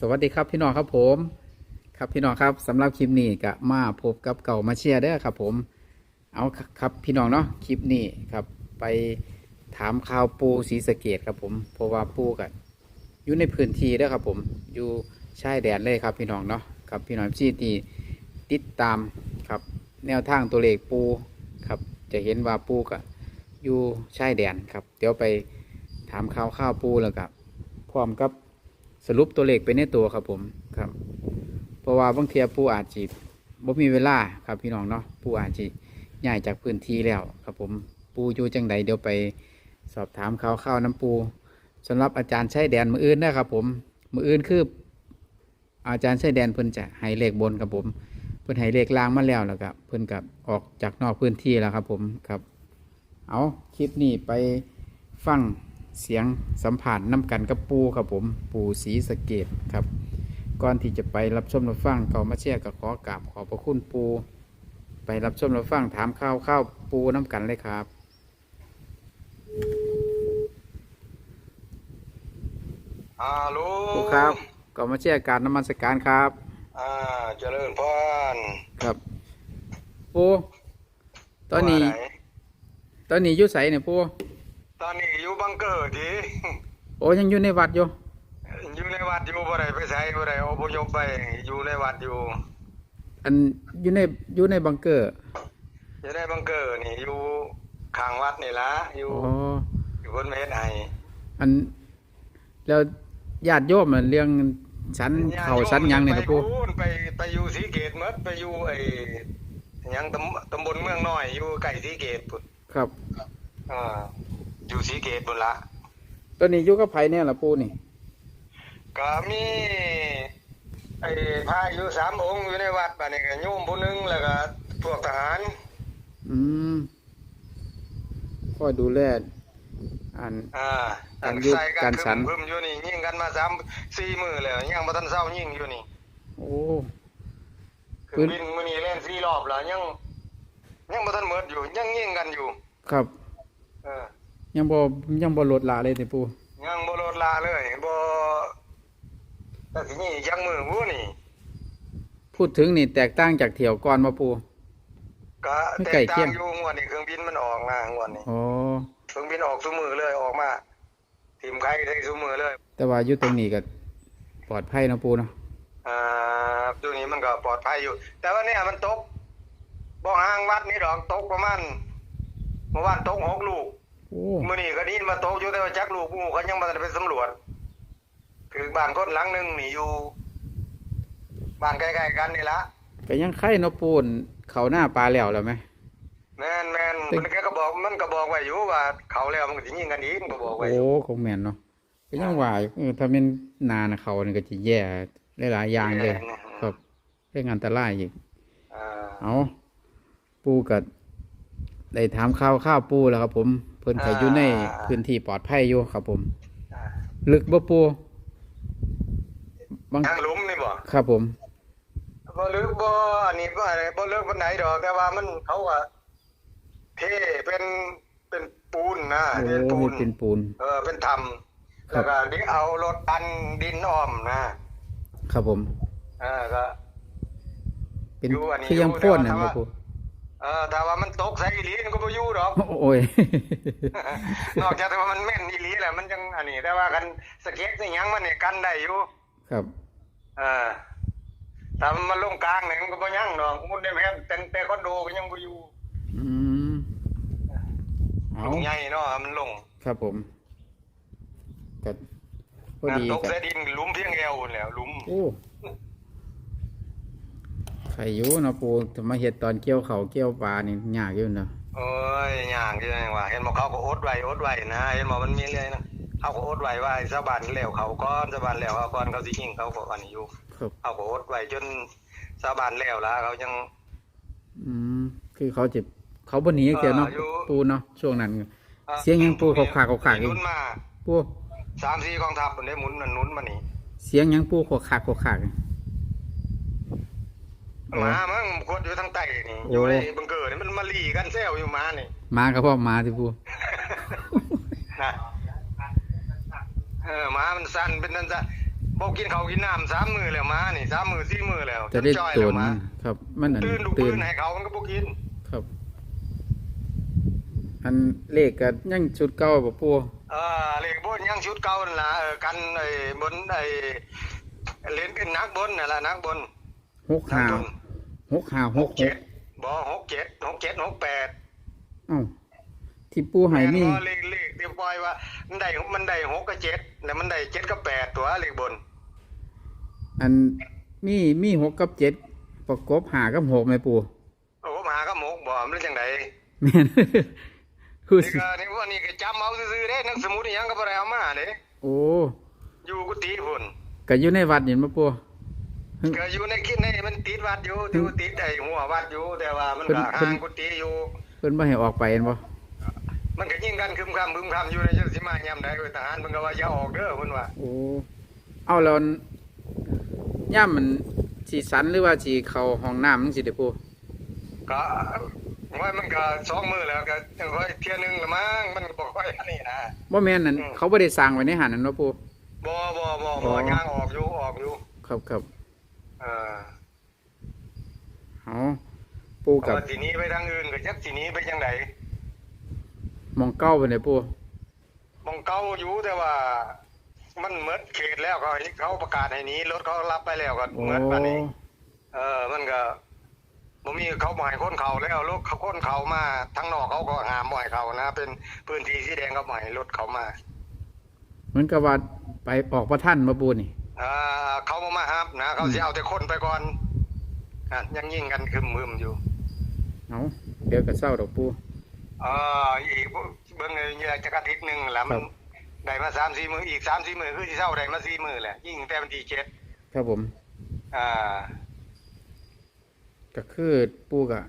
สวัสดีครับพี่น้องครับผม ครับพี่น้องครับสำหรับคลิปนี้ก็มาพบกับเก่ามาเชียร์เด้อครับผม เอาครับพี่น้องเนาะคลิปนี้ครับไปถามข่าวปูศรีสะเกดครับผมเพราะว่าปูกันอยู่ในพื้นที่เด้อครับผมอยู่ชายแดนเลยครับพี่น้องเนาะครับพี่น้องที่ที่ติดตามครับแนวทางตัวเลขปูครับจะเห็นว่าปูกับอยู่ชายแดนครับ เดี๋ยวไปถามข่าวข้าวปูแล้วกับพร้อมกับ สรุปตัวเลขไปในตัวครับผมครับ เพราะว่าบางเทียปูอาจจีบ่มีเวลาครับพี่น้องเนาะปูอาจจีย้ายจากพื้นที่แล้วครับผมปูอยู่จังใดเดี๋ยวไปสอบถามเขาวข้าวน้ำปูสำหรับอาจารย์ใช้แดนมืออื่นนะครับผมมืออื่นคือ อาจารย์ใช้แดนเพิ่นจะให้เลขบนครับผม เพิ่นให้เลขล่างมาแล้วแล้วครับเพิ่นกับออกจากนอกพื้นที่แล้วครับผมครับ เอาคลิปนี้ไปฟัง เสียงสัมผัสน้ำกันกับปูครับผม ปูสีสะเกตครับ ก่อนที่จะไปรับชมรับฟังเก่ามาเชียร์กับขอกราบขอบพระคุณปู ไปรับชมรับฟังถามข้าวข้าวปูน้ำกันเลยครับ ฮัลโหลปูครับเก่ามาเชียร์การน้ำมันสการครับ อ่าเจริญพรครับปูตอนนี้ว่าไหตอนนี้อยู่ใสเนี่ยปูตอนนี้อยู่ บังเกอร์ทีโอ้ยังอยู่ในวัดอยู่อยู่ในวัดอยู่บ่ได้ไปไสบ่ได้อพยพไปอยู่ในวัดอยู่ อันอยู่ในอยู่ในบังเกอร์อยู่ในบังเกอร์นี่อยู่ข้างวัดนี่ล่ะอยู่อ๋ออยู่คนมาเฮ็ดให้อันแล้วญาติโยมน่ะเรื่องชั้นเขาชั้นหยังเนี่ยครับปูไปพูนไปไปอยู่ศรีเกตหมดไปอยู่ไอ้หยังตำตำบลเมืองน้อยอยู่ใกล้ศรีเกตพุ่นครับอ่า อยู่ศรีเกตพุ่นละตอนนี้อยู่กับไผเนี่ยล่ะปูนี่ ก็มีไอ้พระอยู่สามองค์อยู่ในวัดบัดนี้ก็โยมผู้หนึงแล้วก็พวกทหารอืมคอยดูแลอัน อ่าการยุบใส่การฉัน พึ่มๆอยู่นี่ยิงกันมาสามสี่มื้อแล้วยังบ่ทันเศร้ายิงอยู่นี่ โอ้ คือบินมื้อนี้เล่นสี่รอบแล้วยังยังบ่ทันหมดอยู่ยังยิงกันอยู่ ครับ เออ ยังบ่ยังบ่ลดละเลยติปูยังบ่ลดละเลยบ่แต่ทีนี้ยังมือวู้นี่ พูดถึงนี่แตกต่างจากเที่ยวก่อนมาปูก็ไม่แตไกลกเคีต่ายงงอยู่งวดนี้เครื่องบินมันออกนะงวดนี้อ๋อเครื่องบินออกซุมือเลยออกมาทีมใครใช้ซุมือเลย แต่ว่าอยู่ตรงนี้ก็ปลอดภัยเนาะปูเนาะอ่าตัวนี้มันก็ปลอดภัยอยู่ แต่ว่าเนี่ยมันตกบ่ห่างวัดนี่ดอกตกประมาณเมื่อวานตกหกลูกโอ้ มื่อนี้ก็ได้ยินมาตกอยู่แต่ว่าจักลูกงูเขายังมาไปสำรวจคือบ้านคนหลังหนึ่งนี่อยู่บ้านใกล้ๆกันนี่ละก็ยังไข่เนาะปูนเขาหน้าปลาแล้วแล้วไหมแม่นแม่นตึกมันก็บอกมันก็บอกไว้อยู่ว่า เขาแล้วมันก็สิยิงกันอีกมันก็บอกไว้โอ้อยู่คงแม่นเนาะก็ยังว่าอยู่เออถ้าเป็นนานะเขานี่ก็จะแย่หลายๆอย่างเลยครับเรื่องอันตรายอีกอ่าเอาปูกับได้ถามข้าวข้าวปูแล้วครับผม เพิ่นก็อยู่ในพื้นที่ปลอดภัยอยู่ครับผมอ่าลึกบ่ปูบางทางหลุมนี่บ่ครับผมบ่ลึกบ่อันนี้บ่อะไรบ่ลึกปานไหนดอกแต่ว่ามันเขาว่าเทเป็นเป็นปูนนะโอ้เป็นปูมีนเป็นปูน เออเป็นธรรมครับแล้วก็ดิเอารถดันดินอ้อมนะครับผมเออก็เป็นอยู่อันนี้คือยังอยู่พ่นแต่น่ะว่าบ่ปู เออถ้าว่ามันตกใส่อีหลีมันก็บ่อยู่ดอก โอ้ย นอกจากแต่ว่ามันแม่นอีหลีแหละมันจังอันนี้ แต่ว่ากันสเก็ตสิหยังมันนี่กันได้อยู่ ครับ เออถ้ามันลงกลางเนี่ยมันก็บ่ยังดอกมันได้แม่นแต่แต่คอนโดก็ยังบ่อยู่อืมเอาลงใหญ่เนาะมันลงครับผมก็พอดีตกกับใส่ดินหลุมเพียงเอวนั่นแหล้วหลุม โอ้ ใครอยู่เนาะปูจะมาเฮ็ดตอนเกี่ยวเขาวเกี่ยวปลานี่ยากอยู่เนาะโอ้ยย่างคือจังว่าเห็นบอกเขาก็อดไว้อดไว้นะเห็นบอกมันมีเรื่อยนะเขาก็อดไว้ว่าไอ้ชาวบ้านแล้วเขาก่อนชาวบ้านแล้วเขาก่อนเขาสิยิงเขาก็อันนี้อยู่ครับ เขาก็อดไว้จนชาวบ้านแล้วล่ะเขายัง อืมคือเขาจะเขาบนหนีเกี่ยวเนาะเอออยู่ ปูเนาะช่วงนั้นเสียงยังปูขากๆขากๆอยู่หนุนมาปูสามสี่กองทัพมันได้หมุนมันหนุนมานี่เสียงหยังปูขวขากขวขาก หมามั้งกดอยู่ทางใต้นี่โอ้อยู่ในบังเกอร์นี่มันมาลีกันแซวอยู่หมานี่มาก็พ่อมาที่ปูนะเออหมามันสั่นเป็นนั่นซะบ่กินข้าวกินน้ำสามมื้อแล้วมานี่สามมื้อสี่มื้อแล้วจะได้จ้อยตัแล้ววมัมานครับมันอันตื่นดูตื่ปืนนให้เขามันก็บ่กิน ครับอันเลขก็ยังชุดเก่าบ่ปูเออเลขบนยังชุดเก่านั่นล่ะเออกันไอ้บนไอ้เล่นเป็นนักบนนั่นล่ะนักบนหกนัห้ากบน หกห้าหกหเจ็กดบ่หกเจ็ดหกเจ็ดหกแปดเอ้าที่ปูให้แม่นนี่บ่เลขเลขที่ปล่อยว่า มันได้มันได้หกกับเจ็ดแล้วมันได้เจ็ดกับแปดตัวเลขบน อันมีมีหกกับเจ็ดประกบหากับหกไหมปูโอ้ผมหากับหกบ่มันจังไดแม่นคือนี่สิก็นี่ว่านี่ก็จำเอาซื่อๆเด้หนังสมุดอีหยังก็บ่ได้เอามาเด้โอ้อยู่กุฏิพุ่นก็อยู่ในวัดเห็นบ่ปู ก็อยู่ในคิดในมันติดวัดอยู่อยู่ติดไอ้หัววัดอยู่ แต่ว่ามันก็เพิ่นห่างกุฏิอยู่เพิ่นบ่ให้ออกไปเห็นบ่มันก็ยิงกันคึมคำคึมคำอยู่ในจังสิมายามใดเอ้ยทหารมันก็ว่าอย่าออกเด้อเพิ่นว่าโอ้เอาแล้วย่ามมันสิสันหรือว่าสิเข้าห้องน้ำจังซี่เด้อปูก็ว่ามันก็สองมือแล้วก็ยังค่อยเที่ยหนึงละมั้งมันก็บ่ค่อยอันนี้นะบ่แม่นนั่นอืมเขาบ่ได้สร้างไว้ในหันนั่นเนาะปูบ่บ่บ่อ๋บ่อย่างออกอยู่ออกอยู่ครับครับเออเอาปูเพกับราะว่าทีนี้ไปทางอื่นก็จักทีนี้ไปจังไดหมองเก้าไปไหนปูมองเก่าอยู่แต่ว่า มันหมดเขตแล้วเขาเขาประกาศให้หนี้รถเขารับไปแล้วก็โอ้หมดบัดนี้ เออ มันก็บ่มีเขาบ่ให้คนเขาแล้วรถเขาคนเขามาทางนอกเขาก็ห้ามบ่ให้เขานะ เป็นพื้นที่สีแดงเขาบ่ให้รถเขามา เหมือนกับว่าไปออกประท่านมาปูนี่ อ่าเขาบ่มาครับนะเขาอืมสิเอาแต่คนไปก่อนอะยังยิงกันคึมมึมอยู่เอาเดี๋ยวก็เศร้าดอกปูเอ่ออีกเบิ่งเลยเนี่ยจักอาทิตย์หนึงแล้วมันครับได้มา3-4มื้ออีก3-4มื้อคือสิเช้าได้มา4มื้อแหละยิงแต่วันที่7ครับผมอ่าก็คือปูกะ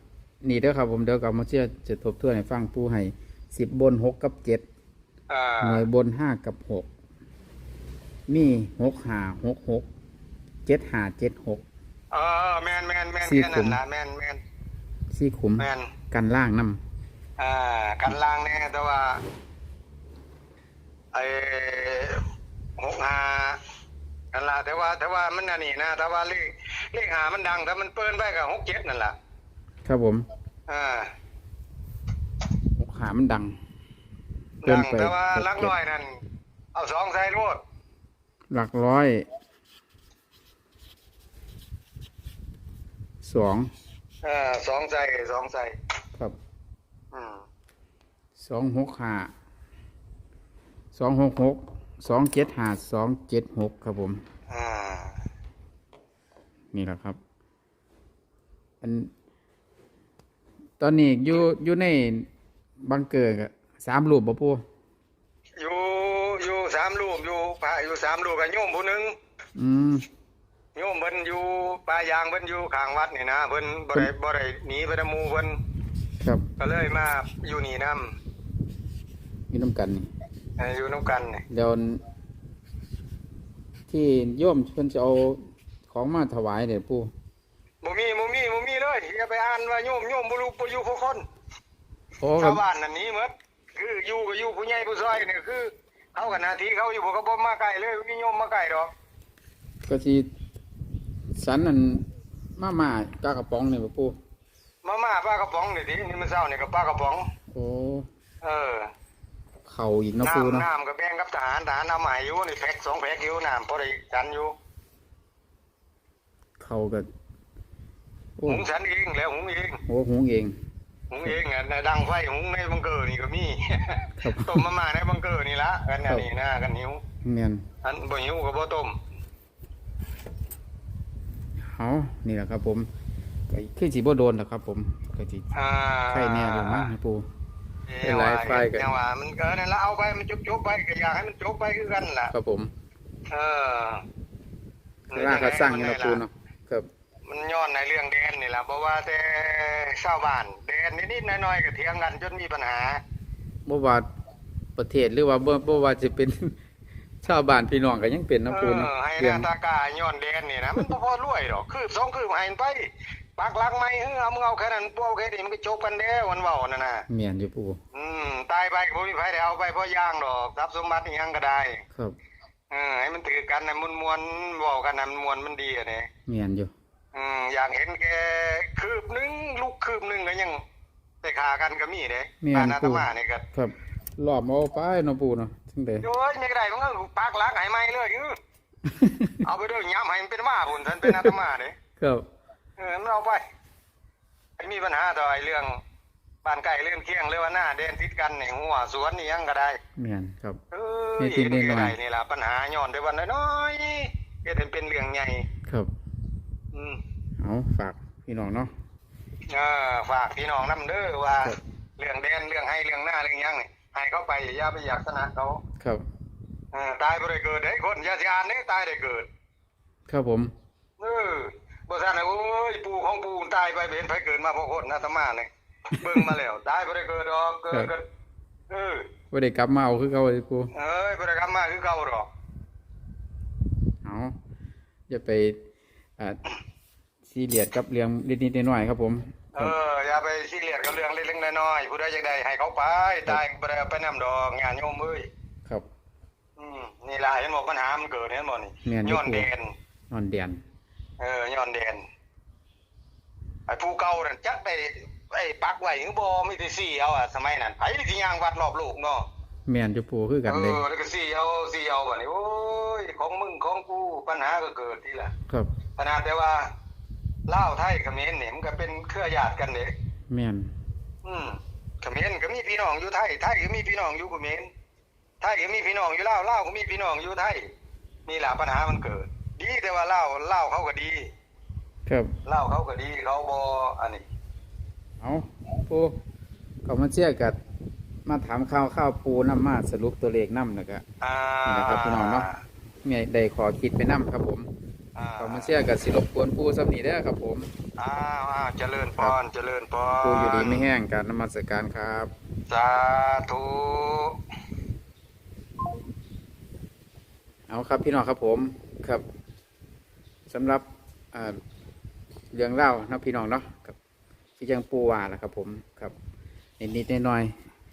นี่เด้อครับผมเดี๋ยวกับมาเชื่อจะทบทวนให้ฟังปูให้สิบบนหกกับเจ็ดอ่าหน่วยบนห้ากับหก มีหกหาหกหกเจ็ดหาเจ็ดหก เออแม่นแม่นแม่นสี่แค่ขุนั้นมล่ะแม่นแม่นสี่ขุมแม่นกันล่างน้อ่ากันล่างแน่แต่ว่าไอ้หกหานั่นล่ะแต่ว่าแต่ว่ามันอันนี้นะแต่ว่าเลขเลขหามันดังแต่มันเปิ้นไปกับหกเจ็ดนั่นล่ะำครับผมอ่าหกหามันดังเกิดันงไปแต่ว่าหกเจ็ดลักร้อยนั่นเอาสองใส่รวด หลักร้อยสองเออสองใส่สองใส่ครับอืมสองหกห้าสองหกหกสองเจ็ดห้าสองเจ็ดหกครับผม อ่า นี่แหละครับ อัน ตอนนี้อยู่อยู่ในบังเกอร์กะสามรูปบ่ปูอยู่อยู่สามลูกอยู่พระอยู่สามลูกกับโยมผู้หนึงอืม โยมเพิ่นอยู่ป่ายางเพิ่นอยู่ข้างวัดนี่นะเพิ่นบ่ได้บ่ได้หนีไปนำหมู่เพิ่นครับก็เลยมาอยู่นี่นํอยู่น้ำกันนี่อยู่นํกันนี่เดี๋ยวที่โยมเพิ่นจะเอาของมาถวายเดี๋ยวปูบ่มีบ่มีบ่มีเลยอย่าไปอ่านว่าโยมโยมบ่รู้บ่อยู่ผู้คนโอ้ครัชาบวบ้านนั่นหนี้หมดคืออยู่ก็อยู่ผู้ใหญ่ผู้ซอยนี่คือ เขากับหน้าที่เขาอยู่บ่ก็บ่มาใกล้เลยมีโยมมาใกล้ดอกก็ที่สันนั่นมาม่ากากระป๋องนี่บ่ปูมาม่าปลากระป๋องนี่ดินี่มันเช้านี่ก็ปลากระป๋อง โอ้เออ เข่าอีกเนาะปูน้ำเนาะน้ำก็แบ่งกับทหารทหารเอามาให้อยู่นี่แพ็คสองแพ็คอยู่น้ำพอได้ฉันอยู่เข่าก็โอ้หุงฉันเองแล้วหุงเองโหหุงเองหุงเองอะในดังไฟหุงในบังเกอร์นี่ก็มีครับต้มมาม่าในบังเกอร์นี่ละกันอันนี้นะกันหิวเมียนอันบ่หิวก็บ่ต้มเอานี่แหละครับผมก็คือสีบ่โดนแหละครับ ผมก็สิอ่าไข่แน่เลยมั้งให้ปูเอ้ยเป็นไรไฟกันจังหวะมันเกินนั่นละเอาไปมันจบๆไปก็อยากให้มันจบไปคือกันล่ะครับผมเออร่างก็สร้างนี่ละปูเนาะครับมันย้อนในเรื่องแดนนี่ล่ะเพราะว่าแต่ชาวบ้านแดนนิดๆหน่อยๆก็เถียงกันจนมีปัญหาบ่ว่า ประเทศหรือว่าบ่บ่ว่าจะเป็น ชาวบ้านพี่น้องก็ยังเป็นเอนะปูเนาะอให้หเรื่อน้างตากาย้อนแดนนี่นะมันบ่พอรวยดอกคืบสองคืบให้มันไปปักหลักใหม่เออเอามึงเอาแค่นั้นพวกแค่นี้มันก็จบกันแล้วมันเว้านั่นน่ะเมียนอยู่ปูอืมตายไปก็บ่มีไผได้เอาไปเพราะย่างดอกทรัพย์สมบัติอิหยังก็ได้ ครับเอออให้มันถือกันนะมันมวนๆบอกกันนะมันมวนมันดีอะเนี่ยเมียนอยู่อืมอยากเห็นแกคืบหนึงลูกคืบหนึงก็ยังไปขากันก็มีเด้เมียปานนาตปูมานี่ก็ครับ รอบเอาไปเนาะปูเนาะจังได๋โอ้ยไม่ได้มันก็ปากล้างให้ไหมเลยอื้อเอาไปเด้อย้ำให้มันเป็นว่าพุ่นท่านเป็นอาตมาเด้ครับเออมันเอาไปไอ้มีปัญหาต่อไอ้เรื่องบ้านไก่เรื่องเคียงเรื่องว่าหน้าเด่นติดกันนี่หัวสวนนี่ยังก็ได้เมียนครับเอนี่อติดเฮ็ดนิดหน่ได้อยนี่ล่ะปัญหาย้อนได้วันน้อยๆเฮ็ดให้เป็นเรื่องใหญ่ครับอืมเอาฝากพี่น้องเนาะเออฝากพี่น้องนํเด้อว่าครับเรื่องแดนเรื่องให้เรื่องหน้าเรื่องหยังนี่ ให้เขาไปอย่าไปอยากชนะเขาครับเออตายบ่ได้เกิดเด้คนอย่าสิอ่านเด้ตายได้เกิด ครับผมเออบ่ซั่นน่ะโอ้ยปู่ของปู่ตายไปเห็นไผเกิดมาเพราะคนนะตมานี่เบิ่งมาแล้วตายบ่ได้เกิดดอกเกิดก็เออบ่ได้กลับมาเอาคือเก่าเลยปูเอ้ยบ่ได้กลับมาคือเก่าดอกเอาอย่าไปอ่าซีเรียสกับเรื่องนิดๆหน่อยๆครับผม เอออย่าไปซีเรียสกับเรื่องเล็กๆน้อยๆผู้ใดอยากได้ให้เขาไปตายบ่ได้เอาไปนํดอกงานโยมเอ้ยครับ อืมนี่ล่ะเห็นบ่ปัญหามันเกิดเห็นบ่นี่แม่นอยู่ย้อนแดนนอนเดียนเออย้อนแดนไอ้ผู้เก่านั่นจักได้ไอ้ปักไว้หรือบ่มีแต่สี่เอาอะสมัยนั้นไผสิย่างวัดรอบโลกเนาะแม่นอยู่ปูคือกันเอเลยอแล้วก็สี่เอาสี่เอาบัดนี้โอ้ยของมึงของกูปัญหาก็เกิดทีละครับขนาดแต่ว่า ลาวไทยเขมรนี่มันก็เป็นเครือญาติกันเด้แม่นอืมเขมรก็มีพี่น้องอยู่ไทยไทยก็มีพี่น้องอยู่เขมรไทยก็มีพี่น้องอยู่ลาวลาวก็มีพี่น้องอยู่ไทยนี่ล่ะปัญหามันเกิด ดีแต่ว่าลาวลาวเขาก็ดีครับลาวเขาก็ดีเขาบ่อันนี้ เอาปูก็มาเชื่อกับมาถามข่าวข้าวปูน้ำมาสรุปตัวเลขน้ำนะก็อ่านี่นะครับพี่น้องเนาะเมียได้ขอคิดไปน้ำครับผม อ่าก็มาเชื่อกับสิรบกวนปูสำนีเด้อครับผมอ้าวอ้าวเจริญพรเจริญพรปูอยู่ดีไม่แห้งการนมัสการครับ สาธุเอาครับพี่น้องครับผมครับสำหรับอ่าเรื่องเล่านะพี่น้องเนาะครับที่ยังปูว่าแหละครับผมครับนิดๆหน่อย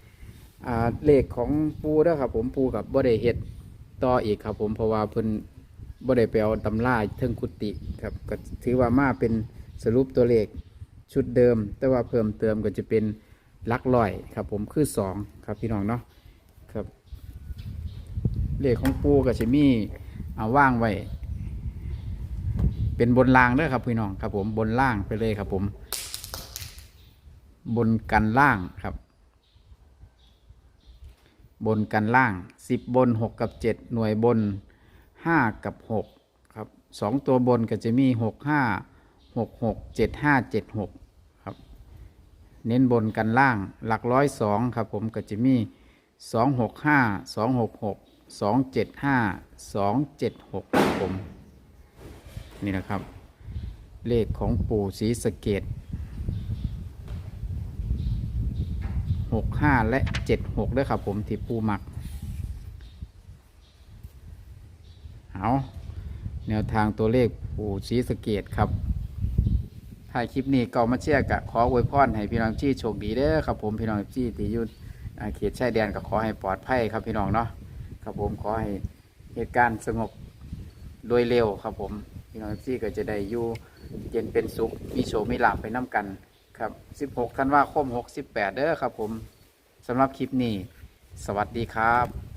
ๆอ่าเลขของปูเด้อครับผมปูกับบ่ได้เฮ็ดต่ออีกครับผมเพราะว่าเพิ่น บ่ได้ไปเอาตำราเทิงกุฏิครับก็ถือว่ามาเป็นสรุปตัวเลขชุดเดิม แต่ว่าเพิ่มเติมก็จะเป็นลักร้อยครับ ผมคือสองครับพี่น้องเนาะครับ เลขของปูกับชิมี่เอาว่างไว้ เป็นบนล่างเด้อครับพี่น้องครับ ผมบนล่างไปเลยครับ ผม บนกันล่างครับบนกันล่างสิบบนหกกับเจ็ดหน่วยบน ห้ากับหกครับสองตัวบนก็จะมีหกห้าหกหกเจ็ดห้าเจ็ดหกครับ เน้นบนกันล่างหลักร้อยสองครับผมก็จะมีสองหกห้าสองหกหกสองเจ็ดห้าสองเจ็ดหกผม นี่นะครับ เลขของปู่ศรีสะเกดหกห้าและเจ็ดหกด้วยครับผมที่ปูมัก เอาแนวทางตัวเลขปู่ศรีสะเกดครับถ่ายคลิปนี้ก็มาเชียร์กะขออวยพรให้พี่น้องที่โชคดีเด้อครับผมพี่น้องที่ที่อยู่อ่าเขตชายแดนก็ขอให้ปลอดภัยครับพี่น้องเนาะครับผมขอให้เหตุการณ์สงบโดยเร็วครับผมพี่น้องที่ก็จะได้อยู่เย็นเป็นสุขมีโชคมีหลาภไปน้กันครับ 16 ธันวาคม 68 เด้อครับผมสำหรับคลิปนี้ สวัสดีครับ